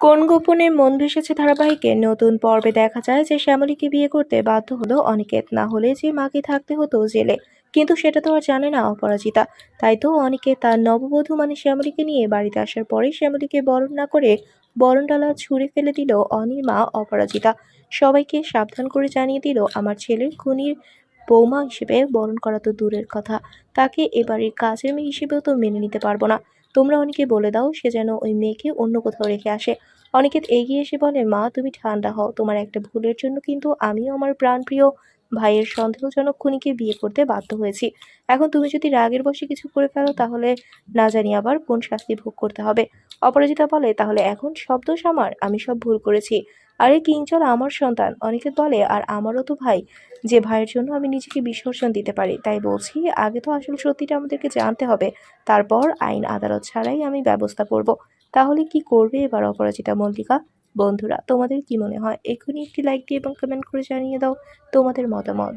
কোন গোপনে মন ভেসেছে ধারাবাহিকে? নতুন পর্বে দেখা যায় যে শ্যামলীকে বিয়ে করতে বাধ্য হলো অনিকেত। না হলে যে মাকে থাকতে হতো জেলে। কিন্তু সেটা তো আর জানে না অপরাজিতা। তাই তো অনিকেত তার নববধূ মানে শ্যামলীকে নিয়ে বাড়িতে আসার পরে শ্যামলীকে বরণ না করে বরণডালা ছুঁড়ে ফেলে দিল অনির মা অপরাজিতা। সবাইকে সাবধান করে জানিয়ে দিল, আমার ছেলের খুনির বৌমা হিসেবে বরণ করা তো দূরের কথা। তাকে এবারের কাজের মেয়ে হিসেবেও তো মেনে নিতে পারব না। তোমরা অনেকে বলে দাও, সে যেন ওই মেয়েকে অন্য কোথাও রেখে আসে। অনিকেত এগিয়ে এসে বলে, মা, তুমি ঠান্ডা হও। তোমার একটা ভুলের জন্য কিন্তু আমিও আমার প্রাণপ্রিয় ভাইয়ের সন্দেহজনক খুনিকে বিয়ে করতে বাধ্য হয়েছি। এখন তুমি যদি রাগের বশে কিছু করে ফেলো, তাহলে না জানি আবার কোন শাস্তি ভোগ করতে হবে। অপরাজিতা বলে, তাহলে এখন সব দোষ আমার। আমি সব ভুল করেছি। আরে কিঞ্চল আমার সন্তান। অনেকে বলে, আর আমারও তো ভাই। যে ভাইয়ের জন্য আমি নিজেকে বিসর্জন দিতে পারি। তাই বলছি, আগে তো আসলে সত্যিটা আমাদেরকে জানতে হবে। তারপর আইন, আদালত ছাড়াই আমি ব্যবস্থা করব। তাহলে কি করবে এবার অপরাজিতা মল্লিকা? বন্ধুরা, তোমাদের কি মনে হয়? এখনই একটি লাইক দিয়ে এবং কমেন্ট করে জানিয়ে দাও তোমাদের মতামত।